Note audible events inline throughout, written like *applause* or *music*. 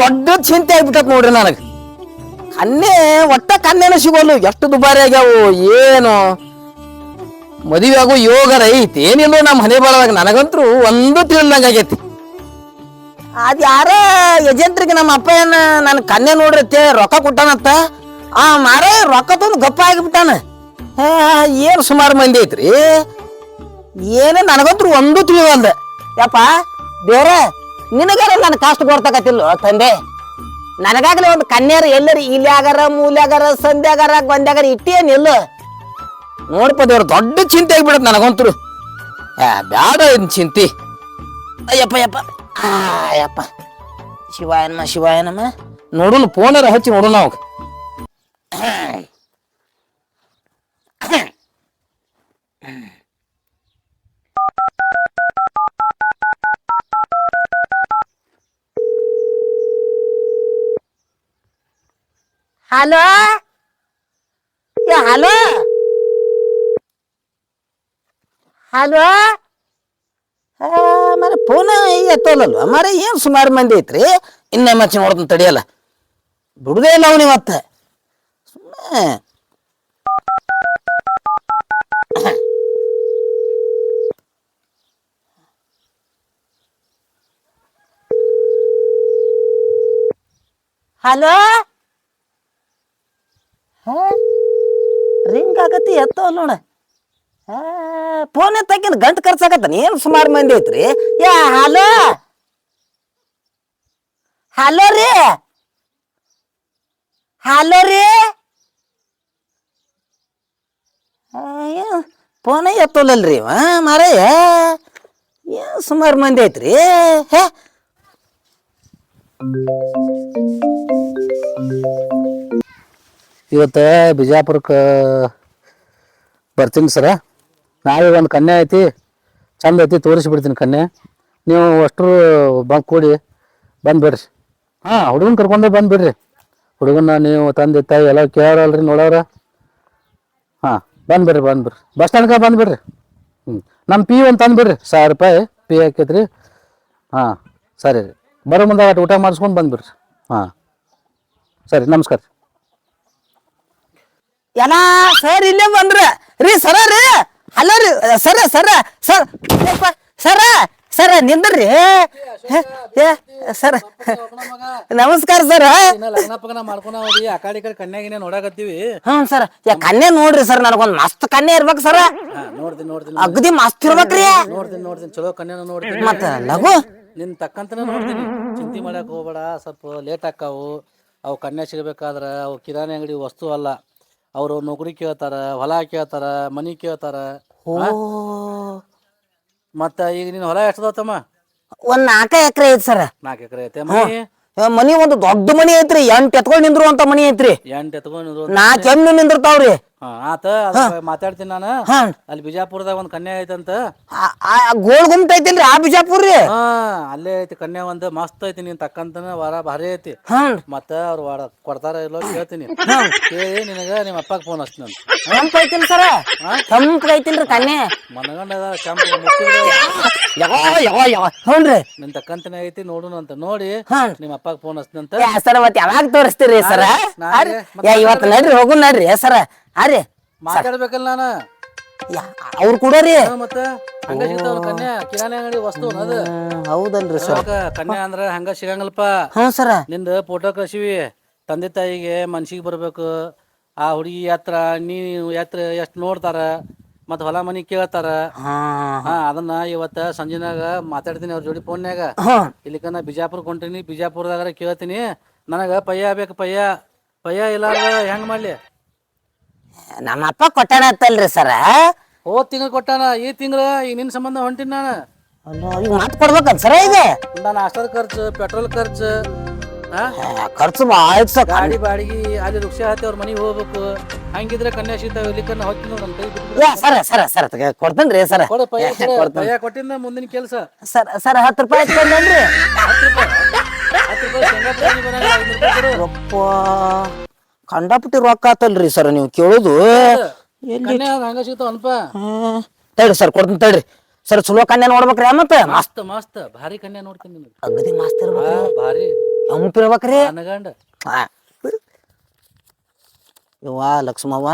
ದೊಡ್ಡ ಚಿಂತೆ ಆಗ್ಬಿಟ್ಟತ್ ನೋಡ್ರಿ ನನಗೆ. ಕನ್ನೆ, ಒಟ್ಟ ಕನ್ನೆನ ಸಿಗೋಲ್ಲ. ಎಷ್ಟು ದುಬಾರಿ ಆಗ್ಯಾವು, ಏನು? ಮದುವೆ ಆಗೋ ಯೋಗರ ಐತಿ ಏನಿಲ್ಲ ನಮ್ಮ ಮನೆ ಬರೋದಾಗ ನನಗಂತೂ ಒಂದು ತಿಳಿದಂಗ ಆಗೈತಿ. ಅದ್ ಯಾರ ಏಜೆಂಟ್ರಿಗೆ ನಮ್ಮ ಅಪ್ಪ ಏನ ನನ್ನ ಕನ್ನೆ ತೇ ರೊಕ್ಕ ಕೊಟ್ಟಾನತ್ತ ಆ, ಮಾರೇ, ರೊಕ್ಕ ತಂದು ಗಪ್ಪ ಆಗಿಬಿಟ್ಟಾನ. ಏನು ಏನ್ ಸುಮಾರು ಮಂದಿ ಐತ್ರಿ? ಏನ, ನನಗಂತೂ ಒಂದು ತಿಳಿವಲ್ದ. ಯಪ್ಪ ಬೇರೆ ನಿನಗಾರ ನನ್ನ ಕಾಸ್ಟ್ ಕೊಡ್ತಕತ್ತಿಲ್ಲ, ತಂದೆ? ನನಗಾಗಲೇ ಒಂದು ಕನ್ಯಾರ ಎಲ್ಲರಿ ಇಲ್ಲಿಯಾಗಾರ ಮೂಲ್ಯಾಗಾರ, ಸಂಧ್ಯಾಗಾರ, ಗೊಂದ್ಯಾಗಾರ ಇಟ್ಟೇನಿಲ್ಲ? ನೋಡಪ್ಪ ದೇವ್ರ, ದೊಡ್ಡ ಚಿಂತೆ ಆಗ್ಬಿಡತ್ ನನಗಂತರು ಬ್ಯಾಡ ಇನ್ ಚಿಂತಿ. ಅಯ್ಯಪ್ಪ ಅಯ್ಯಪ್ಪ. ಅಯ್ಯಪ್ಪ. ಯಪ್ಪ ಶಿವಾಯನಮ್ಮ ಶಿವಾಯನಮ್ಮ ನೋಡೋಣ ಫೋನರ ಹಚ್ಚಿ ನೋಡೋಣ ಅವಾಗ ಹಲೋ? ಹಲೋ? ಹಲೋ? ಮರ ಫೋನ್ ಎತ್ತೋಲ್ಲಲ್ವ ಮರ ಏನ್ ಸುಮಾರು ಮಂದಿ ಐತ್ರಿ? ಇನ್ನೇ ಮಚ್ಚಿ ನೋಡ್ತಾನೆ ತಡಿಯಲ್ಲ. ಬಿಡುದೇ ಇಲ್ಲ ಅವನಿ ಮತ್ತೆ. ಸುಮ್ಮನೆ ಹಲೋ? ರಿಂಗ್ ಆಗತಿ, ಎತ್ತೋಲ್ ನೋಡ. ಫೋನ್ ಎತ್ತಾಕಿನ ಗಂಟು ಖರ್ಚಾಗತ್ತ ಏನು ಸುಮಾರು ಮಂದಿ ಐತ್ರಿ. Yeah hello? ಹಲೋ ರೀ? ಹಲೋ ರೀ? ಫೋನ ಎತ್ತೋಲ್ಲಲ್ರಿ ಇವ ಮಾರಯ್ಯ ಏನ್ ಸುಮಾರು ಮಂದಿ ಐತ್ರಿ. ಹೇ? ಇವತ್ತು ಬಿಜಾಪುರಕ್ಕೆ ಬರ್ತೀನಿ ಸರ. ನಾಳೆ ಒಂದು ಕನ್ಯೆ ಐತಿ, ಚಂದ ಐತಿ, ತೋರಿಸ್ಬಿಡ್ತೀನಿ ಕನ್ಯೆ. ನೀವು ಅಷ್ಟರು ಬಂದು ಕೂಡಿ, ಬಂದು ಬಿಡ್ರಿ. ಹಾಂ, ಹುಡುಗನ ಕರ್ಕೊಂಡು ಬಂದು ಬಿಡ್ರಿ. ಹುಡುಗನ ನೀವು ತಂದೆ, ತಾಯಿ ಎಲ್ಲ ಕೇಳಲ್ರಿ ನೋಡೋರ. ಹಾಂ, ಬಂದು ಬಿಡ್ರಿ ಬಂದು ಬಿಡ್ರಿ. ಬಸ್ ಸ್ಟ್ಯಾಂಡ್ಗೆ ಬಂದು ಬಿಡ್ರಿ. ಹ್ಞೂ ನಮ್ಮ ಪಿ ಒಂದು ತಂದು ಬಿಡ್ರಿ. ಸಾವಿರ ರೂಪಾಯಿ ಪಿ ಹಾಕೈತ್ರಿ. ಹಾಂ, ಸರಿ ರೀ. ಬರೋ ಮುಂದೆ ಅಟ್ ಊಟ ಮಾಡಿಸ್ಕೊಂಡು ಬಂದು ಬಿಡ್ರಿ. ಹಾಂ, ಸರಿ, ನಮಸ್ಕಾರ ಎಲ್ಲ ಸರ್ ಇಲ್ಲೇ ಬಂದ್ರ. ರೀ ಸರ ರೀ. ಹಲೋ ರೀ sir sir sir. Sir sir ನಿಂದ್ರಿ. Sir. ನಮಸ್ಕಾರ ಸರ್. ಮಾಡ್ಕೊಂಡ ಆ ಕಡೆ ಈ ಕಡೆ ಕನ್ಯಾಗಿನ ನೋಡಾಕತ್ತೀವಿ? ಹ್ಞೂ ಸರ್. ಯಾ ಕನ್ಯೆ ನೋಡ್ರಿ ಸರ್ ನನಗೊಂದ್ ಮಸ್ತ್ ಕನ್ಯೆ ಇರ್ಬೇಕು ಸರ್. ನೋಡ್ತೀನಿ ನೋಡ್ತೀನಿ ಅಗದಿ ಮಸ್ತ್ ಇರ್ಬೇಕ್ರಿ ನೋಡ್ತೀನಿ ನೋಡ್ತೀನಿ. ಚಲೋ ಕನ್ಯಾನ ನೋಡ್ತೀನಿ. ಮತ್ತ ಲಘು ನಿನ್ ತಕ್ಕಂತನ ನೋಡ್ತೀನಿ. ಚಿಂತೆ ಮಾಡಕ್ ಹೋಗ್ಬೇಡ. ಸ್ವಲ್ಪ ಲೇಟ್ ಆಕ್ಕಾವು ಅವು ಕನ್ಯಾ ಸಿಗ್ಬೇಕಾದ್ರ ಅವು ಕಿರಾಣಿ ಅಂಗಡಿ ವಸ್ತು ಅಲ್ಲ. ಅವರು ನೌಕರಿ ಕೇಳ್ತಾರ ಹೊಲ ಕೇಳ್ತಾರ ಮನಿ ಕೇಳ್ತಾರ ಓ ಮತ್ತ ಈಗ ನೀನ್ ಹೊಲ ಎಷ್ಟದತ್ತಮ್ಮ ಒಂದ್ ನಾಲ್ಕ ಎಕರೆ ಐತಿ ಸರ್. ನಾಲ್ಕು ಎಕರೆ ಐತೆ ಮನಿ? ಮನಿ ಒಂದು ದೊಡ್ಡ ಮನಿ ಐತ್ರಿ ಎಂಟ್ ಎತ್ಕೊಂಡ್ ನಿಂದ್ರು ಅಂತ ಮನಿ ಐತ್ರಿ. ಎತ್ಕೊಂಡ್ ಎತ್ಕೊಂಡು ನಾಲ್ಕ ಎಮ್ಮೆ ನಿಂದಿರ್ತಾವ್ರಿ. ಹಾ ಆತ ಮಾತಾಡ್ತೀನಿ ನಾನು. ಹಾ. ಅಲ್ಲಿ ಬಿಜಾಪುರದಾಗ ಒಂದ್ ಕನ್ಯಾ ಐತಂತ. ಗೋಳ್ ಗುಮ್ಟ ಐತಿಲ್ರಿ ಆ ಬಿಜಾಪುರ್ರಿ? ಹಾ. ಅಲ್ಲೇ ಐತಿ ಕನ್ಯಾ ಒಂದ್ ಮಸ್ತ್ ಐತಿ ನೀನ್ ತಕ್ಕಂತನ ವಾರ ಭಾರಿ ಐತಿ. ಮತ್ತ ಅವ್ರು ವಾಡ ಕೊಡ್ತಾರ ಇಲ್ಲೋ ಕೇಳ್ತೀನಿ. ಕೇಳಿ ನಿನಗ ನಿಮ್ಮ ಅಪ್ಪಗೆ ಫೋನ್ ಹಚ್ತೀನಿ ಅಂತ. ಕೆಂಪ್ ಐತಿಲ್ ಸರ? ಕೆಂಪ್ ಐತಿಲ್ರಿ ಕನ್ಯೆ. ಮನಗಂಡ ಅದ ಕೆಂಪು ಮುಟ್ಟಿದ್ರೆ ಯಾವ ಯಾವ ಯಾವ ಹ್ಞೂನ್ರಿ ನಿನ್ ತಕ್ಕಂತನ ಐತಿ ನೋಡೋಣ ಅಂತ. ನೋಡಿ ನಿಮ್ ನಿಮ್ಮ ಅಪ್ಪಗೆ ಫೋನ್ ಹಚ್ತೀನಿ ಅಂತ. ಯಾ ಸರ ಮತ್ ಯಾವಾಗ ತೋರಿಸ್ತೀರಿ ಸರ? ನಾಳೆ ಯಾ ಇವತ್ತು ನಡ್ರಿ ಹೋಗು ನಡ್ರಿ. ಸರ ಅರೆ. ಮಾತಾಡ್ಬೇಕಲ್ಲ ನಾನು. ಅವ್ರು ಕೂಡ ರೀ ಹಾ, ಮತ್ತ ಹಂಗ ಸಿಗ್ತಾವ ಕನ್ಯಾ ಕಿರಾಣಿ ಅಂಗಡಿ ವಸ್ತು ಅದು. ಹೌದಲ್ರಿ ಸರ್. ಕನ್ಯಾ ಅಂದ್ರ ಹಂಗ ಸಿಗಂಗಲ್ಪ. ಹಾ ಸರ. ನಿಂದ ಫೋಟೋ ಕಳ್ಸಿವಿ. ತಂದೆ ತಾಯಿಗೆ ಮನ್ಸಿಗೆ ಬರ್ಬೇಕು. ಆ ಹುಡುಗಿ ಯಾತ್ರ ನೀ ಯಾತ್ರ ಎಷ್ಟು ನೋಡ್ತಾರ ಮತ್ತ ಹೊಲ ಮನಿ ಕೇಳ್ತಾರ. ಹಾ ಅದನ್ನ ಇವತ್ತ ಸಂಜೆನಾಗ ಮಾತಾಡ್ತೀನಿ ಅವ್ರ ಜೋಡಿ ಫೋನ್ಯಾಗ ಇಲ್ಲಿಕ ನಾ ಬಿಜಾಪುರ್ ಕೊಂಟಿನಿ ಬಿಜಾಪುರದಾಗ ಕೇಳ್ತೀನಿ. ನನಗ ಪಯ್ಯ ಬೇಕು ಪಯ್ಯ. ಪಯ್ಯ ಇಲ್ಲ ಹೆಂಗ್ ಮಾಡ್ಲಿ? ನಮ್ಮ ಅಪ್ಪ ಕೊಟ್ಟಾನ ಅಂತಲ್ರಿ ಸರ. ಹೋದ್ ತಿಂಗಳು ಕೊಟ್ಟಾನ ಈ ತಿಂಗಳ ಈ ನಿನ್ ಸಂಬಂಧ ಹೊಂಟಿನ ನಾನು. ಈಗ ಮಾತು ಕೊಡ್ಬೇಕಂತ ಸರ ಇದೆ ನನ್ನ ನಾಷ್ಟದ ಖರ್ಚು ಪೆಟ್ರೋಲ್ ಖರ್ಚು ಆ, ಖರ್ಚು ಆಯ್ತು ಸರ್. ಗಾಡಿ ಬಾಡಿಗೆ ಅಲ್ಲಿ ರಿಕ್ಷಾ ಹತ್ತಿ ಅವ್ರ ಮನೆಗೆ ಹೋಗ್ಬೇಕು. ಹಂಗಿದ್ರೆ ಕನ್ಯಾ ಶೀತ ಇಲ್ಲಿಕನ್ನ ಕೈ ಸರ ಸರ ಸರ ಕೊಡ್ತೇನ್ರಿ ಸರ. ಕೊಡು ಪಯ್ಯ ಕೊಡು. ಕೊಡ್ತೇನೆ ಪಯ್ಯ ಕೊಟ್ಟಿಂದ ಮುಂದಿನ ಕೆಲಸ. ಸರ್ ಸರ್ ಹತ್ತು ರೂಪಾಯಿ ಇಟ್ಕೊಂಡೇನ್ರಿ ಹತ್ತು ರೂಪಾಯಿ ಹತ್ತು ರೂಪಾಯಿ ಶೇಂಗಾ ಪುಡಿ ಬರಂಗಿಲ್ಲ, ಐನೂರು ರೂಪಾಯಿ ಕೊಡು. ಯಪ್ಪ. ಕಂಡಾಪಟ್ಟಿ ರೊಕ್ಕ ಆತಲ್ರಿ ಸರ್ ನೀವು ಕೇಳೋದು. ಎಲ್ಲಿ? ಹಂಗ ಸಿಗ್ತಾವ ಅನ್ಪ. ಹ್ಮ್. ತಡ್ರಿ ಸರ್ ಕೊಡ್ತೀನಿ ತಡ್ರಿ. ಸರ್ ಚಲೋ ಕನ್ಯಾ ನೋಡ್ಬೇಕ್ರಿ ಮತ್ತೆ? ಮಸ್ತ್ ಮಸ್ತ್. ಭಾರಿ ಕನ್ಯಾ ನೋಡ್ತೀನಿ ನಿನಗೆ ಅಗದಿ ಮಸ್ತ್ ಇರ್ಬೇಕ್ರಿ ಭಾರಿ. ಅಂಪ್ ಇರ್ಬೇಕ್ರಿ. ಅನಗಂಡ. ಆ. ಯವ್ವ ಲಕ್ಷ್ಮವ್ವ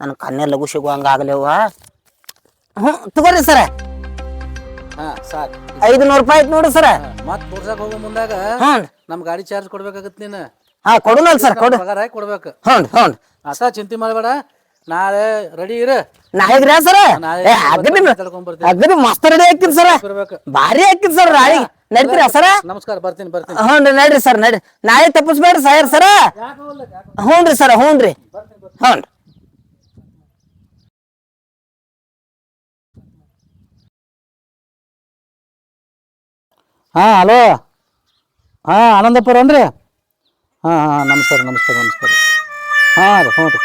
ನನ್ನ ಕನ್ಯಾ ಲಘು ಸಿಗೋ ಹಂಗಾಗ್ಲೇವ್ವ ಹ್ಞೂ ತಗೋರಿ ಸರ್. ಹಾ ಸಾಕ್. ಐದುನೂರು ರೂಪಾಯಿ ಆಯ್ತು ನೋಡ್ರಿ ಸರ್. ಮತ್ ತೋರ್ಸಕ್ ಹೋಗೋ ಮುಂದಾಗ. ಹ್ಞೂ ನಮ್ ಗಾಡಿ ಚಾರ್ಜ್ ಕೊಡ್ಬೇಕಾಗತ್ ನೀನು. ಹಾ ಕೊಡುನಲ್ ಸರ್ ಕೊಡು. ಪಗಾರ ಕೊಡ್ಬೇಕು. ಹ್ಞೂ ಹ್ಞೂ. ಅಸ ಚಿಂತೆ ಮಾಡಬೇಡ. ನಾಳೆ ರೆಡಿ ಇರು. ನಾಳೆಗ್ರಿ ಸರ? ನಾಳೆ ಏ ಅಗದಿ ಮಾತಾಡ್ಕೊಂಡ್ ಬರ್ತೀನಿ. ಅಗದಿ ಮಸ್ತ್ ರೆಡಿ ಹಾಕಿದ್ ಸರ್. ಬರ್ಬೇಕು ಭಾರಿ ಹಾಕಿದ್ ಸರ್ ನಾಳೆ ನಡೀತೀರ ಸರ? ನಮಸ್ಕಾರ ಬರ್ತೀನಿ ಬರ್ತೀನಿ. ಹ್ಞೂ ರೀ ನಡ್ರಿ ಸರ್ ನಡ್ರಿ. ನಾಳೆ ತಪ್ಪಿಸ್ಬೇಡ್ರಿ ಸಾಯರ್ ಸರ. ಹ್ಞೂ ರೀ ಸರ ಹ್ಞೂ ರೀ. ಹ್ಞೂ ರೀ. ಹಾ ಹಲೋ. ಹಾ ಆನಂದಪುರ ಅನ್ರಿ ಹಾ, ಹಾಂ, ನಮಸ್ಕಾರ ನಮಸ್ಕಾರ ನಮಸ್ಕಾರ. ಹಾಂ, ರೀ, ಹ್ಞೂ ರೀ.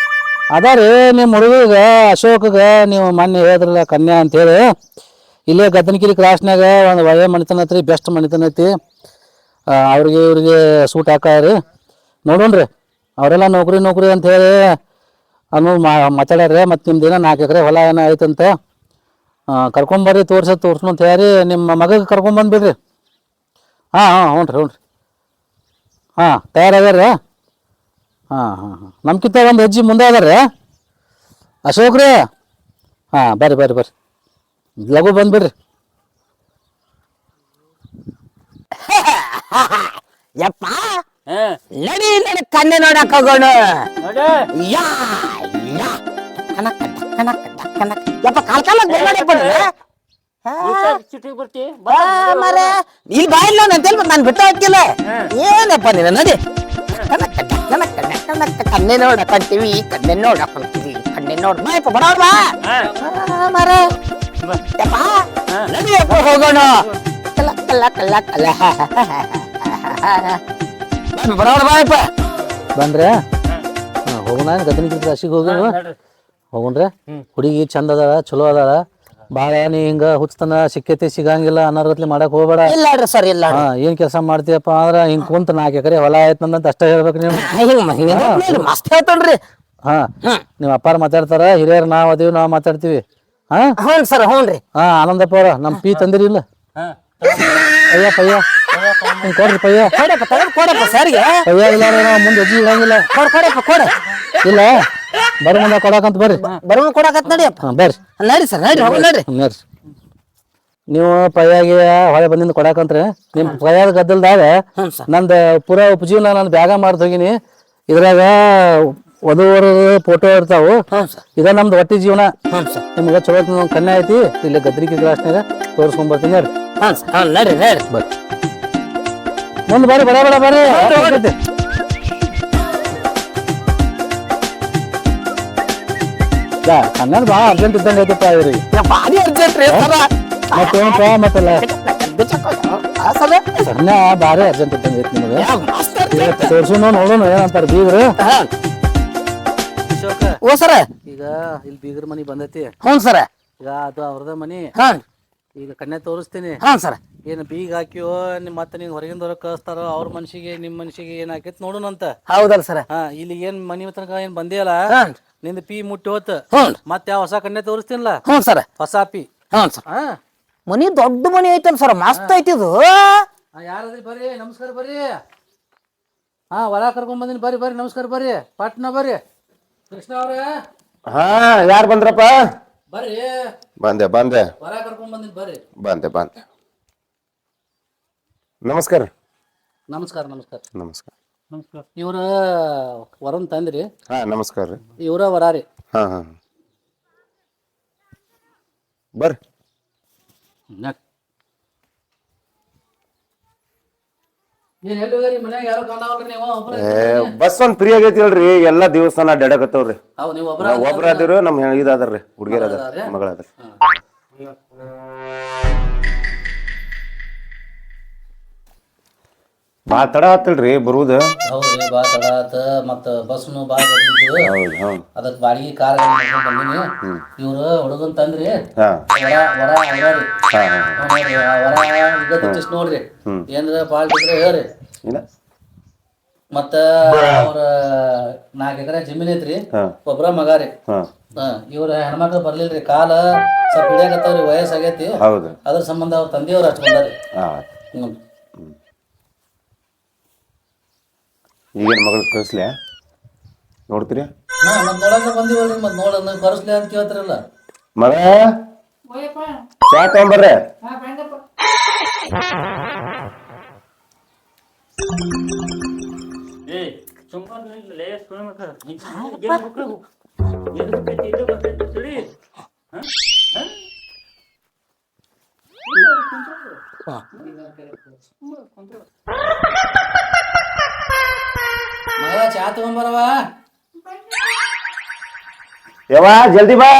ಅದ ರೀ, ನಿಮ್ಮ ಹುಡುಗಗ ಅಶೋಕ್ಗೆ, ನೀವು ಮೊನ್ನೆ ಹೇಳಿದ್ರಲ್ಲ ಕನ್ಯಾ ಅಂತೇಳಿ, ಇಲ್ಲೇ ಗದ್ದನಗಿರಿ ಕ್ರಾಸ್ನಾಗ ಒಂದು ಒಳ್ಳೆ ಮಣಿತನ ಐತ್ರಿ, ಬೆಸ್ಟ್ ಮಣಿತನ ಐತಿ. ಅವ್ರಿಗೆ ಇವ್ರಿಗೆ ಸೂಟ್ ಹಾಕಾರಿ ರೀ ಅವರೆಲ್ಲ ನೌಕರಿ ನೌಕರಿ ಅಂತ ಹೇಳಿ ಮಾ, ಮಾತಾಡ್ಯಾರ, ಮತ್ತು ನಿಮ್ದು ಏನೋ ನಾಲ್ಕು ಎಕರೆ ಹೊಲ ಏನೋ ಐತಂತ. ಕರ್ಕೊಂಬರ್ರಿ ತೋರ್ಸ ತೋರ್ಸ್ನು ಅಂತ ಹೇಳಿ ನಿಮ್ಮ ಮಗಗೆ ಕರ್ಕೊಂಬಂದ್ಬಿಡ್ರಿ ಹಾಂ ಹಾಂ, ಹ್ಞೂ ರೀ ಹ್ಞೂ ರೀ. ಹಾಂ ತಯಾರಾಗ್ಯಾರ ಹಾಂ ಹಾಂ ಹಾಂ. ನಮ್ಕಿಂತ ಒಂದು ಹೆಜ್ಜೆ ಮುಂದೆ ಅದಾರ ಅಶೋಕ್ ರೀ ಹಾಂ ಬರ್ರಿ ಬರ್ರಿ ಬರ್ರಿ. ಲಘು ಬಂದ್ಬಿಡ್ರಿ *laughs* ಯಪ್ಪ! ನಡಿ ನಡಿ ಕಣ್ಣೆ ನೋಡಕ್ ಹೋಗೋಣ. ಯಾ ಯಾ. ಕನಕ ಕನಕ ಕನಕ ಯಪ್ಪ ಕಾಲ್ ಕಾಲ ನೋಡಪ್ಪ ಚಿಟ್ಟಿಗೆ ಬರ್ತಿ? ಮರೆ. ಇಲ್ಲಿ ಬಾಯಿಲ್ಲ ಅಂತೇಳಿ ನಾನು ಬಿಟ್ಟು ಹಾಕಿಲ್ಲ ಏನಪ್ಪ ನೀನು? ನಡಿ. ಕನಕ ಕನಕ ಕನಕ ಕಣ್ಣೆ ನೋಡಪ್ಪ ಅಂತೀವಿ ಕಣ್ಣೆ ನೋಡಿ ನೋಡ್ ಬಾಯಪ್ಪ ಬಡವ್ರ ಬಾ. ಆ, ಮರೆ. ಯಪ್ಪ. ನಡಿಯಪ್ಪ ಹೋಗೋಣ. ಕಲ್ಲ ಕಲ್ಲ ಕಲ್ಲ ಕಲ್ಲ. ಬಡವ್ರ ಬಾಯಪ್ಪ ಬಂದ್ರೆ? ಹೋಗೋಣ. ಗದನಿಗೆ ರಾಶಿಗೆ ಹೋಗೋಣ. ಹೋಗೋಣ್ರೆ. ಹುಡುಗಿ ಚಂದ ಅದಾಳ ಚಲೋ ಅದಾಳ. ಭಾಳ ನೀ ಹಿಂಗ ಹುಚ್ಚತನ ಸಿಕ್ಕೈತಿ ಸಿಗಂಗಿಲ್ಲ ಅನಾರತ್ಲಿ ಮಾಡಕ್ ಹೋಗ್ಬೇಡ. ಇಲ್ಲ ರೀ ಸರ್ ಇಲ್ಲ ಹಾ ಏನ್ ಕೆಲಸ ಮಾಡ್ತೀಯಪ್ಪ ಅಂದ್ರ ಹಿಂಗ್ ಕುಂತ ನಾಲ್ಕು ಎಕರೆ ಹೊಲ ಆಯ್ತು ಅಂತ ಅಷ್ಟ ಹೇಳ್ಬೇಕು ನೀವು. ಹಿಂಗ್ ಮಸ್ತ್ ಹೇಳ್ತಲ್ರಿ ಹಾ. ನಿಮ್ಮ ಅಪ್ಪಾರ ಮಾತಾಡ್ತಾರ ಹಿರಿಯರ್ ನಾವ್ ಅದೀವಿ ನಾವ್ ಮಾತಾಡ್ತೀವಿ. ಹಾ? ಹ್ಞೂ ಸರ್ ಹ್ಞೂ ರೀ ಹಾ ಆನಂದಪ್ಪ ಅವ್ರ ನಮ್ ಪೀ ತಂದಿರಿ ಇಲ್ಲ. ಅಯ್ಯ ಪಯ್ಯ. ಹಿಂಗ್ ಕೊಡ್ರಿ ಪಯ್ಯ. ಕೊಡಪ್ಪ ತಗೊಂಡ್ ಕೊಡಪ್ಪ ಸರ್ಗೆ. ಪಯ್ಯ ಇಲ್ಲ ನಾವು ಮುಂದೆ ಹೆಜ್ಜೆ ಇಡಂಗಿಲ್ಲ. ಕೊಡ ಕೊಡಪ್ಪ ಕೊಡ. ಇಲ್ಲ. ಬರ್ರಿ ಮುಂದೆ ಕೊಡಕಂತ ಬರ್ರಿ. ಬರುವ ಕೊಡಕತ್ ನಡಿಯಪ್ಪ ಹಾ ಬರ್ರಿ. ನಡಿ ಸರ್ ನಡಿ ನಡಿ ನೋಡ್ರಿ. ನೀವು ಪೈಯಾಗಿ ಹೊಳೆ ಬಂದಿಂದ ಕೊಡಕಂತ್ರಿ ನಿಮ್ ಪೈಯಾದ ಗದ್ದಲ್ದಾಗ ಹ್ಞೂ ಸರ್. ನಂದು ಪೂರಾ ಉಪಜೀವನ ನಾನು ಬ್ಯಾಗ ಮಾಡ್ತ ಹೋಗಿನಿ. ಇದ್ರಾಗ ವಧುವರ ಫೋಟೋ ಇರ್ತಾವು. ಹ್ಞೂ ಸರ್. ಇದ ನಮ್ದು ಹೊಟ್ಟಿ ಜೀವನ. ಹ್ಞೂ ಸರ್. ನಿಮ್ಗೆ ಚಲೋ ಒಂದು ಕನ್ಯಾ ಐತಿ. ಇಲ್ಲಿ ಗದ್ರಿಕೆ ಗ್ಲಾಸ್ನಾಗ ತೋರಿಸ್ಕೊಂಡ್ ಬರ್ತೀನಿ ಸರ್. ನಡ್ರಿ ಬರ್ರಿ. ಮುಂದೆ ಬರ್ರಿ ಬಡ ಬಡ ಬರ್ರಿ. ಆಗ್ತೈತಿ. ಬಾ ಅರ್ಜೆಂಟ್ ಇದ್ದಂಗೆ ಐತಪ್ಪ ಇವ್ರಿಗೆ. ಭಾರಿ ಅರ್ಜೆಂಟ್ ರೀ ಸರ. ಮತ್ತೇನಪ್ಪ ಮತ್ತಲ್ಲ ಸಣ್ಣ ಭಾರಿ ಅರ್ಜೆಂಟ್ ಇದ್ದಂಗೆ ಐತಿ ನಿಮಗೆ. ಮಸ್ತ್ ನೋಡೋಣ ಏನಂತಾರ ಬೀಗ್ರು. ಹಾಂ. ಓ ಸರ. ಈಗ ಇಲ್ಲಿ ಬೀಗ್ರ ಮನಿ ಬಂದೈತಿ. ಹ್ಞೂ ಸರ. ಈಗ ಅದು ಅವ್ರದ ಮನಿ. ಹಾಂ. ಈಗ ಕಣ್ಣೆ ತೋರಿಸ್ತೀನಿ. ಹಾಂ ಸರ. ಏನು ಬೀಗ ಹಾಕಿಯೋ ನಿಮ್ಮ ಮತ್ತೆ ನೀವು ಹೊರಗಿಂದ ಹೊರಗೆ ಕಳಿಸ್ತಾರೋ ಅವ್ರ ಮನ್ಸಿಗೆ ನಿಮ್ಮ ಮನ್ಸಿಗೆ ಏನ್ ನೋಡೋಣ ಅಂತ ಹೌದಲ್ಲ ಸರ. ಹಾ ಇಲ್ಲಿ ಏನ್ ಮನಿ ತನಕ ಏನ್ ಬಂದಿಯಲ್ಲ? ನಿಂದ ಪಿ ಮುಟ್ಟಿ ಹೋತ. ಹ್ಞೂ ಮತ್ತೆ ಯಾವ ಹೊಸ ಕಣ್ಣೆ ತೋರಿಸ್ತೀನಿಲ್ಲ? ಹ್ಞೂ ಸರ. ಹೊಸ ಪಿ. ಹ್ಞೂ ಸರ್. ಹಾ. ಮನಿ ದೊಡ್ಡ ಮನಿ ಐತನ್ ಸರ್? ಮಸ್ತ್ ಐತಿ ಇದು. ಯಾರಾದ್ರಿ ಬರ್ರಿ ನಮಸ್ಕಾರ ಬರ್ರಿ. ಹಾ ಹೊಲ ಕರ್ಕೊಂಡ್ ಬಂದಿನಿ ಬರ್ರಿ ಬರ್ರಿ ನಮಸ್ಕಾರ ಬರ್ರಿ. ಪಟ್ನ ಬರ್ರಿ. ಕೃಷ್ಣ ಅವ್ರ. ಹಾ ಯಾರು ಬಂದ್ರಪ್ಪ? ಬರ್ರಿ. ಬಂದೆ ಬಂದೆ. ಹೊರ ಕರ್ಕೊಂಡ್ ಬಂದಿನಿ ಬರ್ರಿ. ಬಂದೆ ಬಂದೆ. ನಮಸ್ಕಾರ. ನಮಸ್ಕಾರ ನಮಸ್ಕಾರ. ನಮಸ್ಕಾರ. ನಮಸ್ಕಾರ. ಇವ್ರ ವರನ್ ತಂದ್ರಿ. ಹಾ ನಮಸ್ಕಾರ ರೀ. ಇವ್ರ ವರಾರಿ ಹಾ ಹಾ. ಬರ್ರಿ. ಏನ್ ಎಲ್ಲಿ ಹೋಗ್ಯಾರಿ? ಮನ್ಯಾಗ ಯಾರು ಕಾಣವಲ್ರಿ ನೀವು? ಒಬ್ರ ಏ ಬಸ್ ಒಂದ್ ಫ್ರೀ ಆಗೈತಿ ಹೇಳ್ರಿ. ಎಲ್ಲಾ ದೇವಸ್ಥಾನ ಅಡ್ಡಾಡಕತ್ತವ್ರಿ ಹೌದ್ ನೀವು ಒಬ್ರ ಅದಿರು ನಮ್ ಇದಾದ್ರಿ ಹುಡುಗಿಯರ್ ಅದಾರ ಮಗಳಾದ್ರಿ ಭಾಳ ತಡ ಆತಲ್ರಿ ಬರುದ ಹೌದ್ರಿ ಬಾ ತಡ ಆತ. ಮತ್ತ ಬಸ್ನು ಬಾ ಹೌದ್ ಹೌದ್. ಅದಕ್ ಬಾಡಿಗೆ ಕಾರ್ ಬಂದಿನಿ. ಇವ್ರು ಹುಡುಗನ್ ತಂದ್ರಿ. ಹಾ. ವರ ವರ ವರಾರಿ ಹಾ ಹಾ. ನೋಡ್ರಿ ಆ ವರ ನೋಡ್ರಿ. ಏನ್ರ ಫಾಲ್ಟ್ ಇದ್ರೆ ಹೇಳ್ರಿ. ಇಲ್ಲ. ಮತ್ತ ಅವ್ರ ನಾಲ್ಕು ಎಕರೆ ಜಮೀನ್ ಐತ್ರಿ. ಹಾ. ಒಬ್ರ ಮಗ ರೀ. ಹಾ. ಹಾ ಇವ್ರ ಹೆಣ್ಮಕ್ಳು ಬರ್ಲಿಲ್ರಿ. ಕಾಲ ಸ್ವಲ್ಪ ಹಿಡಿಯಾಕತ್ತಾವ್ರಿ ವಯಸ್ಸಾಗೈತಿ. ಹೌದು. ಅದ್ರ ಸಂಬಂಧ ಅವ್ರ ತಂದೆಯವ್ರು ಹಚ್ಚ ಬಂದಾರಿ ಹಾ. ಹ್ಞೂ ಈಗೇನು ಮಗಳು ಕಳಿಸ್ಲೆ? ನೋಡ್ತೀರಿ? ಹಾ ಮತ್ ನೋಡಕ ಬಂದಿವಲ್ರಿ ಮತ್ ನೋಡ ಕರ್ಸ್ಲಿ ಅಂತ ಕೇಳ್ತಾರಲ್ಲ. ಮಗ? ಚಾ ತಗೊಂಬರ್ರೆ. ಏ ಸುಮ್ಮನೆ ಲೇ ಸುಳ್ಳು ಮಕ್ಕ ಏನು ಮಕ್ಕಳು ಏನು ಬರ್ತೈತಿ ಇದು ಬರ್ತೈತಿ ತಿಳಿ ಹಾಂ? ಹಾಂ? ಮಗ ಚಾ ತಗೊಂಬರವ ಯವ್ವ ಜಲ್ದಿ ಬಾ.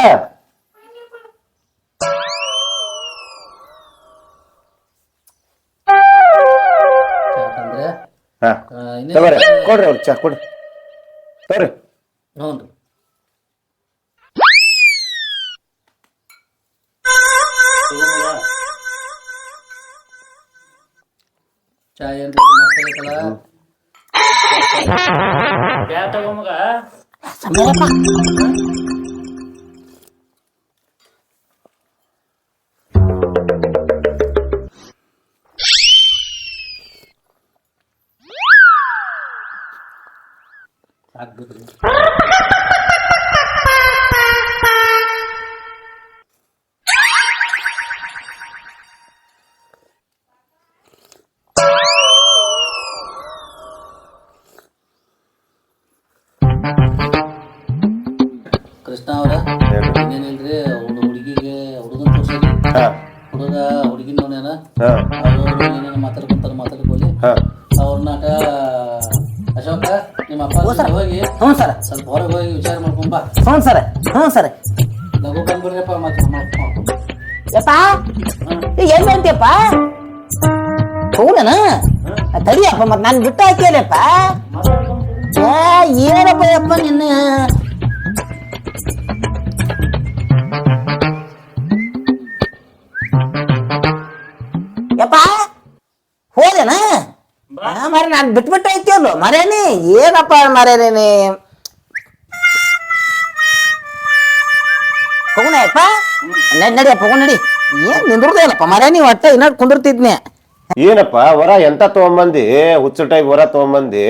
ಹಾ ತಗೋರಿ ಕೊಡ್ರಿ ಅವ್ರು ಚಾ ಕೊಡ್ರಿ. ತಗೋರಿ. ಹ್ಞೂ ರೀ ಚಾ ಏನ್ರಿ ಮಸ್ತ್ ಆಗೈತಲ್ಲ ಬ್ಯಾ ತಗೋ ಅವ್ರ. ಏನಿಲ್ರಿ ಒಂದು ಹುಡುಗಿಗೆ ಹುಡುಗನ್ ತೋರ್ಸಲಿ ಹಾ. ಹುಡುಗ ಹುಡುಗಿನ ನೋಡ್ಯಾನ. ಅವ್ರು ಏನೇನು ಮಾತಾಡ್ಕೊಂತಾರ ಮಾತಾಡ್ಕೊಳ್ಳಿ. ಹಾ. ಅವ್ರನ್ನಾಗ ಅಶೋಕ ನಿಮ್ಮ ಅಪ್ಪ ಹೋಗಿ ಹ್ಞೂ ಸರ್. ಸ್ವಲ್ಪ ಹೊರಗೆ ಹೋಗಿ ವಿಚಾರ ಮಾಡ್ಕೊಂಬ ಹ್ಞೂ ಸರ್. ಹ್ಞೂ ಸರ್. ಲಘು ಬಂದ್ಬಿಡ್ರಪ್ಪ ಮತ್ತೆ ಯಪ್ಪ. ಏನ್ ಮಾಡ್ತೀಯಪ್ಪ ಹೌದನ ತಡಿಯಪ್ಪ ಮತ್ತೆ ನಾನು ಬಿಟ್ಟು ಹಾಕಿಯಲ್ಲಪ್ಪ ಏ ಏನಪ್ಪ ಯಪ್ಪ ನಿನ್ನ? ಯಪ್ಪ ಬಾ. ಮರ ನಾನು ಬಿಟ್ಬಿಟ್ಟು ಐತಿಯಲ್ಲ ಮರೇನಿ ಏನಪ್ಪ ಮರೇನೇನಿ ಹೋಗುಣಯಪ್ಪ ನಡಿ ನಡಿಯಪ್ಪ ಹೋಗು ನಡಿ. ಏನ್ ನಿಂದ್ರದೇನಪ್ಪ ಮರೇನಿ ಮರ ನೀವು ಒಟ್ಟ ಇನ್ನ ಕುಂದಿರ್ತಿದ್ನೆ. ಏನಪ್ಪ ವರ ಎಂತ ತಗೊಂಬಂದಿ? ಹುಚ್ಚು ಟೈಪ್ ವರ ತಗೊಂಬಂದಿ?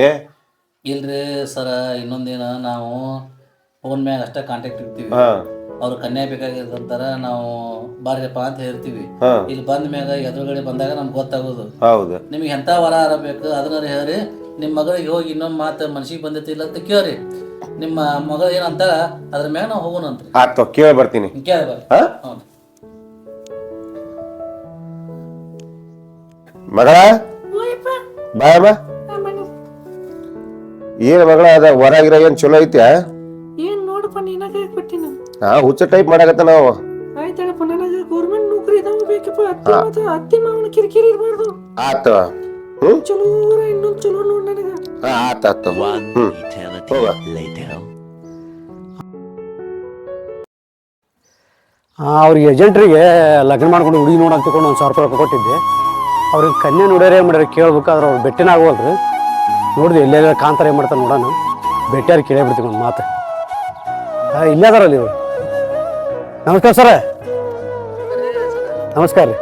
ಇಲ್ರಿ ಸರ ಇನ್ನೊಂದೇನ ನಾವು ಫೋನ್ ಮ್ಯಾಗ ಅಷ್ಟೇ ಕಾಂಟ್ಯಾಕ್ಟ್ ಇರ್ತೀವಿ ಹಾ. ಅವ್ರು ಕನ್ಯಾ ಬೇಕಾಗಿರ್ತಾರ ನಾವು ಬಾರ್ಯಪ್ಪ ಅಂತ ಹೇಳ್ತೀವಿ. ಇಲ್ಲಿ ಬಂದ ಮ್ಯಾಗ ಎದುರುಗಡೆ ಬಂದಾಗ ನಮ್ಗೆ ಗೊತ್ತಾಗೋದು. ಹೌದು. ನಿಮ್ಗೆ ಎಂತ ವರ ಆರಬೇಕು ಅದನ್ನ ಹೇಳ್ರಿ. ನಿಮ್ಮ ಮಗಳಿಗೆ ಹೋಗಿ ಇನ್ನೊಂದು ಮಾತು ಮನ್ಸಿಗೆ ಬಂದೈತಿ ಇಲ್ಲ ಅಂತ ಕೇಳ್ರಿ. ನಿಮ್ಮ ಮಗಳು ಏನಂತ ಅದ್ರ ಮ್ಯಾಗ ನಾವು ಹೋಗೋಣಂತ್ರಿ ಆಯ್ತು ಕೇಳಿ ಬರ್ತೀನಿ. ಕೇಳಿ ಬರ್ರಿ. ಬಾ ಹ್ಞೂ ಮಗಳ? ಬಾಯಮ್ಮ ಏನ್ ಮಗಳ ಅದ? ಹೊರಗಿರ ಗಿರ ಏನ್ ಚಲೋ ಐತ್ಯಾ? ಏನ್ ನೋಡಪ್ಪ ನೀನಾಗ? ಹಾ ಹುಚ್ಚ ಟೈಪ್ ಮಾಡಕತ್ತ ನಾವು ಆಯ್ತಳಪ್ಪ ನನಗೆ ಗೌರ್ಮೆಂಟ್ ನೌಕರಿ ಇದಾವ ಬೇಕಪ್ಪ. ಅತ್ತೆ ಮಾತ್ರ ಅತ್ತಿ ಮಾವನ ಕಿರಿಕಿರಿ ಇರಬಾರ್ದು. ಆತ. ಹ್ಮ್? ಚಲೋ ಇನ್ನೊಂದು ಚಲೋ ನೋಡ್ ನನಗೆ. ಹಾ ಆತ ಆತ. ಹೋಗ. ಅವ್ರಿಗೆ ಏಜೆಂಟ್ರಿಗೆ ಲಗ್ನ ಮಾಡ್ಕೊಂಡು ಹುಡುಗಿ ನೋಡು ಅಂತ ತಿಳ್ಕೊಂಡು ಒಂದು ಸಾವಿರ ರೂಪಾಯಿ ಕೊಟ್ಟಿದ್ದೆ. ಅವ್ರಿಗೆ ಕನ್ಯೆ ನೋಡ್ಯಾರ ಏನು ಮಾಡ್ಯಾರ ಕೇಳ್ಬೇಕಾದ್ರೆ ಅವ್ರು ಬೆಟ್ಟಿನ ಆಗೋಲ್ರಿ. ನೋಡಿದೆ ಎಲ್ಲೆಲ್ಲ ಕಾಂತಾರ ಏನು ಮಾಡ್ತಾರೆ ನೋಡೋಣ. ಬೆಟ್ಟಿಯಾರು ಕೇಳೇ ಬಿಡ್ತೀವಿ ಒಂದು ಮಾತು. ಇಲ್ಲೇ ಅದಾರಲ್ಲ ಇವ್ರು. ನಮಸ್ಕಾರ ಸರ. ನಮಸ್ಕಾರ ರೀ.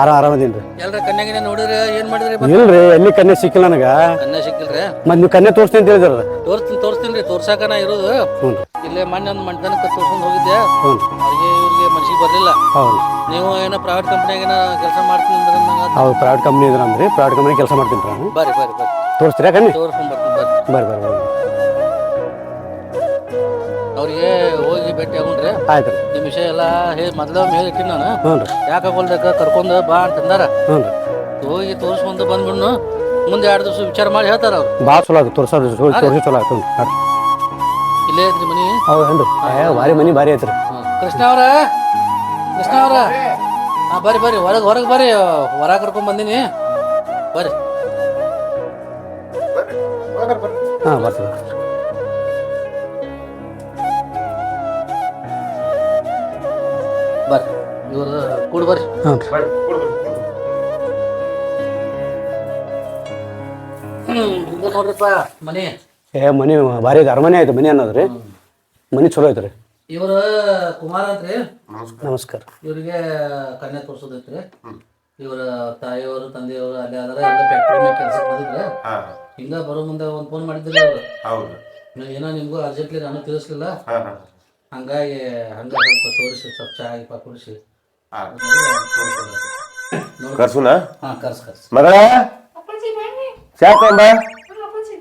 ಆರಾಮ ಆರಾಮದೀನಿ ರೀ ಎಲ್ರ ಕನ್ಯಾಗಿನ ನೋಡಿದ್ರೆ ಏನ್ ಮಾಡಿದ್ರಿ ಇಲ್ರಿ ಎಲ್ಲಿ ಕನ್ಯೆ ಸಿಕ್ಕಿಲ್ಲ ನನಗೆ. ಕನ್ಯಾ ಸಿಕ್ಕಿಲ್ರಿ? ಮತ್ತೆ ನೀವು ಕನ್ಯೆ ತೋರಿಸ್ತೀನಿ ಅಂತ ಹೇಳಿದ್ರಲ್ಲ. ತೋರಿಸ್ತೀನಿ ತೋರಿಸ್ತೀನಿ ರೀ ತೋರ್ಸಾಕ ನಾ ಇರೋದು. ಹ್ಞೂ ಇಲ್ಲೇ ಮೊನ್ನೆ ಒಂದು ಮಂಟನಕ್ಕೆ ತೋರ್ಸ್ಕೊಂಡು ಹೋಗಿದ್ದೆ. ಹ್ಞೂ ಅವ್ರಿಗೆ ಇವ್ರಿಗೆ ಮನ್ಸಿಗೆ ಬರಲಿಲ್ಲ. ಹೌದು ನೀವು ಏನೋ ಪ್ರೈವೇಟ್ ಕಂಪ್ನಿಯಾಗ ಕೆಲಸ ಮಾಡ್ತೀನಿ ಅಂದ್ರೆ ನಂಗೆ ಹೌದು ಪ್ರೈವೇಟ್ ಕಂಪ್ನಿ ಇದ್ರಂದ್ರಿ ಪ್ರೈವೇಟ್ ಕಂಪ್ನಿ ಕೆಲಸ ಮಾಡ್ತೀನಿ ರೀ ನಾನು. ಬರ್ರಿ ಬರ್ರಿ ಬರ್ರಿ. ತೋರಿಸ್ತೀರಾ ಕಣ್ಣಿ ತೋರಿಸ್ಕೊಂಡು ಬರ್ತೀನಿ ಬರ್ರಿ ಬರ್ರಿ ಬರ್ರಿ. ಅವ್ರಿಗೆ ಹೋಗಿ ಭೇಟಿ ಆಗೋಣ್ರಿ ಆಯ್ತು ರೀ. ನಿಮ್ಮ ವಿಷಯ ಎಲ್ಲ ಹೇ ಮೊದಲೇ ಮೇಲೆ ಹೇಳಿಟ್ಟಿನಿ ನಾನು. ಹ್ಞೂ ರೀ. ಯಾಕೆ ಕರ್ಕೊಂಡು ಬಾ ಅಂತಂದಾರ. ಹ್ಞೂ ರೀ. ಹೋಗಿ ತೋರಿಸ್ಕೊಂಡು ಬಂದ್ಬಿಡ್ನು. ಮುಂದೆ ಎರಡು ದಿವಸ ವಿಚಾರ ಮಾಡಿ ಹೇಳ್ತಾರ ಅವ್ರು. ಭಾಳ ಚಲೋ ಆಗುತ್ತೆ ತೋರ್ಸೋದು ತೋರಿಸಿ ಚಲೋ ಆಯ್ತು ಹಾಂ ಇಲ್ಲೇ ಐತ್ರಿ ಮನಿ? ಹೌದು ಏನ್ರಿ? ರೀ ಭಾರಿ ಮನಿ ಭಾರಿ ಐತ್ರಿ. ಕೃಷ್ಣ ಅವ್ರ? ಕೃಷ್ಣ ಅವ್ರ? ಹಾಂ ಬರ್ರಿ ಬರ್ರಿ. ಹೊರಗೆ ಹೊರಗೆ ಬರ್ರಿ. ಹೊರ ಕರ್ಕೊಂಡ್ ಬಂದೀನಿ. ಬರ್ರಿ. ಹಾಂ ಬರ್ತೀವಿ ಕೂಡ್ ಬರ್ರಿ. ಹ್ಞೂ ರೀ ಇದು ನೋಡ್ರಿಪ್ಪ ಮನಿ. ಏ ಮನೆ ಭಾರಿ ಅರಮನೆ ಆಯ್ತು ಮನೆ ಅನ್ನೋದ್ರಿ. ಮನೆ ಚಲೋ ಐತ್ರಿ. ಇವ್ರ ಕುಮಾರ್ ಅಂತ್ರಿ? ನಮಸ್ಕಾರ. ಇವರಿಗೆ ಕನ್ಯಾ ತೋರ್ಸೋದೈತ್ರಿ. ಇವರ ತಾಯಿಯವರು ತಂದೆಯವರು ಅಲ್ಲೇ ಅದರ ಎಲ್ಲ ಫ್ಯಾಕ್ಟ್ರಿ ಮೇಲೆ ಕೆಲ್ಸಕ್ಕೆ ಬಂದಿದ್ರೆ. ಹಿಂಗ ಬರೋ ಮುಂದೆ ಒಂದು ಫೋನ್ ಮಾಡಿದ್ರಿ ಅವ್ರು. ಹೌದು. ಏನೋ ನಿಮ್ಗೂ ಅರ್ಜೆಂಟ್ಲಿ ನಾನು ತಿಳಿಸ್ಲಿಲ್ಲ. ಹಂಗಾಗಿ ಹಂಗ ಸ್ವಲ್ಪ ತೋರಿಸಿ ಸ್ವಲ್ಪ ಚಾ ಗಿಪ ಕುಡಿಸಿ ಕರ್ಸುನ ಹಾ ಕರ್ಸ್ ಕರ್ಸ್ ಮಗಳ ಅಪ್ಪಾಜಿ ಬನ್ನಿ ಚಾ ತಗೊಂಬ ಅಪ್ಪಾಜಿ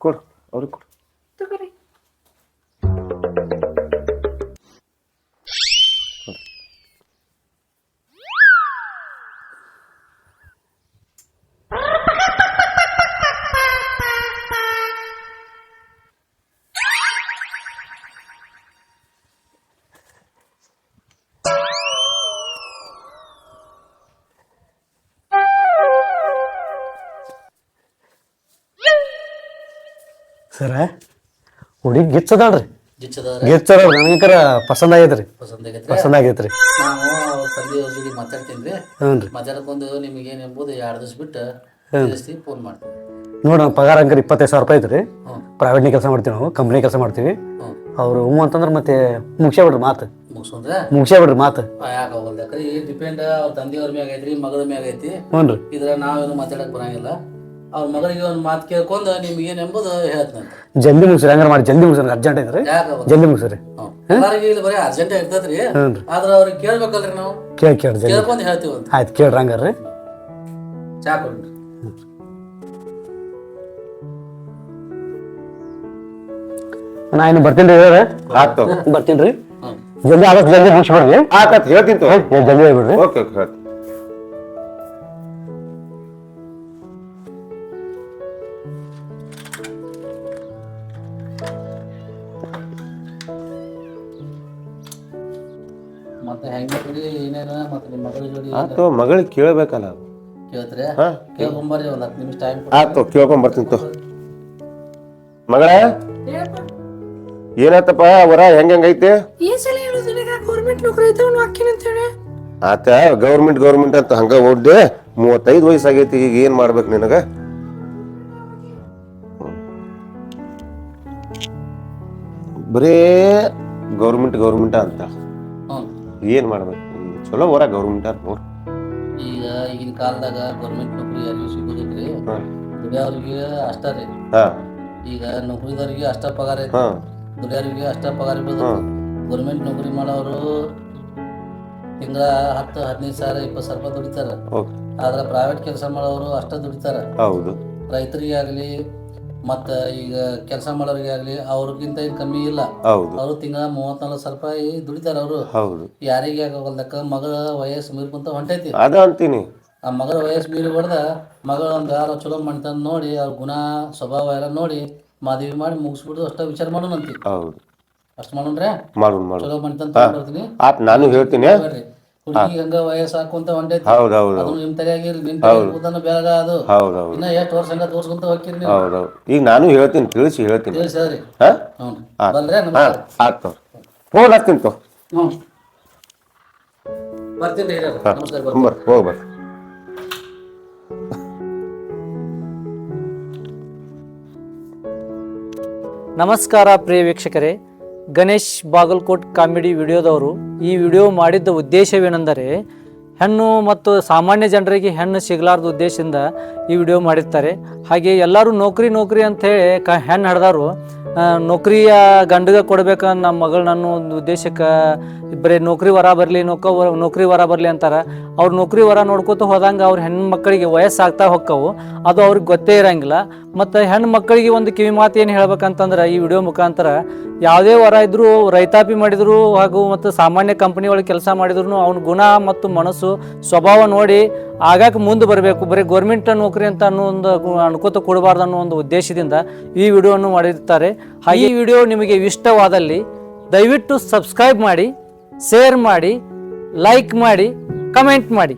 ಕೊಡು ಅವ್ರಿಗೆ ಸರ ಹುಡುಗಿ ಗಿಚ್ಚದಾಳ್ರಿ. ಗಿಚ್ಚದ ನನಗರ ಪಸಂದ್ ಆಗೈತ್ರಿ. ಪಸಂದ್ ಆಗೈತ್ರಿ? ನಾವು ಅವ್ರ ತಂದೆಯವ್ರ ಜೊತೆ ಮಾತಾಡ್ತೀನಿ ರೀ. ಹ್ಞೂ ರೀ. ಮಾತಾಡ್ಕೊಂಡು ನಿಮಗೆ ಏನು ಎಂಬುದು ಎರಡು ದಿವಸ ಬಿಟ್ಟು ತಿಳಿಸ್ತೀವಿ ಫೋನ್ ಮಾಡ್ತೀವಿ ನೋಡಿ ನಮ್ಮ ಪಗಾರ ಹಂಗಾರೆ ಇಪ್ಪತ್ತೈದು ಸಾವಿರ ರೂಪಾಯಿ ಐತ್ರಿ. ಪ್ರೈವೇಟ್ ಕೆಲಸ ಮಾಡ್ತೀವಿ ನಾವು ಕಂಪ್ನಿ ಕೆಲಸ ಮಾಡ್ತೀವಿ. ಅವರು ಹ್ಞೂ ಅಂತಂದ್ರೆ ಮತ್ತೆ ಮುಗಿಸೇ ಬಿಡ್ರಿ ಮಾತು. ಮುಗಿಸೋದ್ರೆ ಮುಗಿಸೇ ಬಿಡ್ರಿ ಮಾತು ಯಾಕೆ ಹೋಗಲ್ದಕ್ರಿ ಡಿಪೆಂಡ್ ಅವ್ರ ತಂದೆಯವ್ರ ಮ್ಯಾಗ ಐತ್ರಿ ಮಗಳ ಮ್ಯಾಗ ಐತಿ. ಹ್ಞೂ ರೀ. ಇದ್ರ ನಾವೇನು ಮಾತಾಡಕ್ ಬರಂಗಿಲ್ಲ. ಅವ್ರ ಮಗಳಿಗೆ ಒಂದು ಮಾತು ಕೇಳ್ಕೊಂಡು ನಿಮ್ಗೆ ಏನು ಎಂಬುದು ಹೇಳ್ತಂತೆ ಜಲ್ದಿ ಮುಗಿಸ್ರಿ ಹಂಗಾರೆ ಮಾಡಿ ಜಲ್ದಿ ಮುಗಿಸ್ರಿ ಅರ್ಜೆಂಟ್ ಐತ್ರಿ. ಜಲ್ದಿ ಮುಗಿಸ್ರಿ. ಎಲ್ಲರಿಗೆ ಇಲ್ಲಿ ಬರೀ ಅರ್ಜೆಂಟ್ ಇರ್ತದ್ರಿ ಆದ್ರೆ ಅವ್ರಿಗೆ ಕೇಳ್ಬೇಕಲ್ರಿ ನಾವು. ಕೇಳಿ ಕೇಳಿ ಜಲ್ದಿ. ಕೇಳ್ಕೊಂಡು ಹೇಳ್ತೀವಿ ಅಂತ. ಆಯ್ತು ಕೇಳ್ರಿ ಹಂಗಾರ್ರಿ ರೀ ಚಾ ಕೊಡ್ರಿ. ನಾ ಇನ್ನು ಬರ್ತೀನಿ ರೀ ಆತು ಬರ್ತೀನಿ ರೀ. ಜಲ್ದಿ ಆದಷ್ಟು ಜಲ್ದಿ ಮುಗಿಸ್ಬಿಡ್ರಿ. ಆಕತ್ ಹೇಳ್ತೀನಿ ಜಲ್ದಿ ಹೇಳ್ಬಿಡ್ರಿ ಓಕೆ ಓಕೆ ಹೇಳ್ತೀನಿ ಮತ್ತೆ ಹೆಂಗ್ರಿ ಏನೇನ ಮತ್ತೆ ನಿಮ್ಮ ಮಗಳ ಜೋಡಿ ಆತು ಮಗಳಿಗೆ ಕೇಳಬೇಕಲ್ಲ. ಕೇಳ್ತಾರೆ? ಹಾ. ಕೇಳ್ಕೊಂಬರ್ರಿ ಒಂದು ಹತ್ತು ನಿಮಿಷ ಟೈಮ್ ಆತು ಕೇಳ್ಕೊಂಡ್ ಬರ್ತೀನಿ ತೋ. ಮಗಳ? ಏನಾತಪ್ಪ ವರ ಹೆಂಗ್ ಹೆಂಗೈತೆ ಈ ಸಲ ಹೇಳೋದು ನಿನಗೆ ಗೌರ್ಮೆಂಟ್ ನೌಕರಿ ಐತೆ ಅವ್ನು ಹಾಕಿನ ಅಂತ ಆತ ಗೌರ್ಮೆಂಟ್ ಗೌರ್ಮೆಂಟ್ ಅಂತ ಹಂಗ ಓಡ್ದೆ ಮೂವತ್ತೈದು ವಯಸ್ಸಾಗೈತಿ ಈಗ ಏನ್ ಮಾಡ್ಬೇಕು ನಿನಗ? ಬರೇ ಗೌರ್ಮೆಂಟ್ ಗೌರ್ಮೆಂಟ್ ಅಂತ. ಏನ್ ಮಾಡ್ಬೇಕು? ಚಲೋ ಹೊರ ಗೌರ್ಮೆಂಟ್ ಅಂತ ನೋಡ್. ಈಗ ಈಗಿನ ಕಾಲದಾಗ ಗೌರ್ಮೆಂಟ್ ನೌಕರಿ ಯಾರಿಗೂ ಸಿಗೋದಿಲ್ರಿ. ದುಡಿಯವ್ರಿಗೆ ಅಷ್ಟ ರೀ. ಈಗ ನೌಕರಿದವ್ರಿಗೆ ಅಷ್ಟ ಪಗಾರ ಐತಿ. ಹಾ. ದುಡಿಯೋರಿಗೆ ಅಷ್ಟ ಪಗಾರ ಇರೋದು ಗೌರ್ಮೆಂಟ್ ನೌಕರಿ ಮಾಡೋರು ತಿಂಗಳ ಹತ್ತು ಹದಿನೈದು ಸಾವಿರ ಇಪ್ಪತ್ತು ಸಾವಿರ ರೂಪಾಯಿ ದುಡಿತಾರ. ಆದ್ರೆ ಪ್ರೈವೇಟ್ ಕೆಲಸ ಮಾಡೋರು ಅಷ್ಟ ದುಡಿತಾರ. ಹೌದು. ರೈತರಿಗೆ ಆಗಲಿ ಮತ್ತು ಈಗ ಕೆಲಸ ಮಾಡೋರಿಗೆ ಆಗಲಿ ಅವ್ರಿಗಿಂತ ಏನ್ ಕಮ್ಮಿ ಇಲ್ಲ. ಹೌದು. ಅವರು ತಿಂಗಳ ಮೂವತ್ನಾಲ್ಕು ಸಾವಿರ ರೂಪಾಯಿ ದುಡಿತಾರ ಅವರು. ಹೌದು. ಯಾರಿಗೆ ಆಗೋಲ್ದಕ್ಕ ಮಗಳ ವಯಸ್ಸು ಮೀರ್ಕೊಂತ ಹೊಂಟೈತಿ. ಅದ ಅಂತೀನಿ. ಆ ಮಗಳ ವಯಸ್ಸು ಮೀರಿ ಹೊಡೆದ ಮಗಳ ಒಂದು ಯಾರೋ ಚಲೋ ಮಾಡ್ತಾನೆ ನೋಡಿ ಅವ್ರ ಗುಣ ಸ್ವಭಾವ ಎಲ್ಲ ನೋಡಿ ಮದುವೆ ಮಾಡಿ ಮುಗಿಸ್ಬಿಡ್ದು ಅಷ್ಟ ವಿಚಾರ ಮಾಡೋಣಂತಿ. ಹೌದು. ಅಷ್ಟು ಮಾಡೋಣ್ರೆ? ಮಾಡೋಣ ಮಾಡೋಣ. ಚಲೋ ಮಾಡ್ತಾನೆ ಆತ್ ನಾನು ಹೇಳ್ತೀನಿ. ಹುಡುಗಿ ಹಂಗ ವಯಸ್ಸು ಹಾಕೊಂತ ಹೊಂಟೈತಿ ಹೌದು ಹೌದು ಅದು ನಿಮ್ ತಲೆಯಾಗಿರ್ಲಿ ಅದು ಹೌದು. ಹೌದು ಇನ್ನ ಎಷ್ಟು ವರ್ಷ ಹಂಗ ತೋರ್ಸ್ಕೊಂತ ಹೋಗ್ತೀರಿ ನೀವು? ಹೌದು ಹೌದು ಈಗ ನಾನು ಹೇಳ್ತೀನಿ ತಿಳಿಸಿ ಹೇಳ್ತೀನಿ. ಹೇಳಿ ಸರಿ ಹಾ? ಹ್ಞೂ ಆತ್. ಬಂದ್ರೆ ಹಾ ನಮಸ್ಕಾರ. ಆಯ್ತು ಫೋನ್ ಹಾಕ್ತೀನಿ ತೋ. ಹ್ಞೂ ಬರ್ತೀನಿ ಹಿರಿಯರು ನಮಸ್ಕಾರ ಬರ್ತೀನಿ. ಬರ್ರಿ ಹೋಗಿ ಬರ್ರಿ ನಮಸ್ಕಾರ ಪ್ರಿಯ ವೀಕ್ಷಕರೇ. ಗಣೇಶ್ ಬಾಗಲ್ಕೋಟ್ ಕಾಮಿಡಿ ವಿಡಿಯೋದವರು ಈ ವಿಡಿಯೋ ಮಾಡಿದ್ದ ಉದ್ದೇಶವೇನೆಂದರೆ ಹೆಣ್ಣು ಮತ್ತು ಸಾಮಾನ್ಯ ಜನರಿಗೆ ಹೆಣ್ಣು ಸಿಗಲಾರ್ದ ಉದ್ದೇಶದಿಂದ ಈ ವಿಡಿಯೋ ಮಾಡಿರ್ತಾರೆ. ಹಾಗೆ ಎಲ್ಲರೂ ನೌಕರಿ ನೌಕರಿ ಅಂಥೇಳಿ ಕ ಹೆಣ್ಣು ಹಡ್ದಾರು ನೌಕರಿಯ ಗಂಡಗ ಕೊಡ್ಬೇಕು ನಮ್ಮ ಮಗಳು ನನ್ನ ಒಂದು ಉದ್ದೇಶಕ್ಕೆ ಬರೀ ನೌಕರಿ ವರ ಬರಲಿ, ನೌಕ ನೌಕರಿ ವರ ಬರಲಿ ಅಂತಾರೆ. ಅವ್ರು ನೌಕರಿ ವರ ನೋಡ್ಕೋತ ಹೋದಂಗೆ ಅವ್ರ ಹೆಣ್ಣು ಮಕ್ಕಳಿಗೆ ವಯಸ್ಸಾಗ್ತಾ ಹೊಕ್ಕವು. ಅದು ಅವ್ರಿಗೆ ಗೊತ್ತೇ ಇರಂಗಿಲ್ಲ. ಮತ್ತು ಹೆಣ್ಣು ಮಕ್ಕಳಿಗೆ ಒಂದು ಕಿವಿ ಮಾತು ಏನು ಹೇಳ್ಬೇಕಂತಂದ್ರೆ ಈ ವಿಡಿಯೋ ಮುಖಾಂತರ ಯಾವುದೇ ವರ ಇದ್ದರೂ ರೈತಾಪಿ ಮಾಡಿದ್ರು ಹಾಗೂ ಮತ್ತು ಸಾಮಾನ್ಯ ಕಂಪ್ನಿ ಒಳಗೆ ಕೆಲಸ ಮಾಡಿದ್ರು ಅವ್ನ ಗುಣ ಮತ್ತು ಮನಸ್ಸು, ಸ್ವಭಾವ ನೋಡಿ ಆಗಾಕ ಮುಂದೆ ಬರಬೇಕು. ಬರೀ ಗೌರ್ಮೆಂಟ್ ನೌಕರಿ ಅಂತ ಅನ್ನೋ ಒಂದು ಅನ್ಕೋತ ಕೊಡಬಾರ್ದು ಅನ್ನೋ ಒಂದು ಉದ್ದೇಶದಿಂದ ಈ ವಿಡಿಯೋವನ್ನು ಮಾಡಿರ್ತಾರೆ. ಹಾಗೆ ಈ ವಿಡಿಯೋ ನಿಮಗೆ ಇಷ್ಟವಾದಲ್ಲಿ ದಯವಿಟ್ಟು ಸಬ್ಸ್ಕ್ರೈಬ್ ಮಾಡಿ. ಶೇರ್ ಮಾಡಿ ಲೈಕ್ ಮಾಡಿ ಕಮೆಂಟ್ ಮಾಡಿ.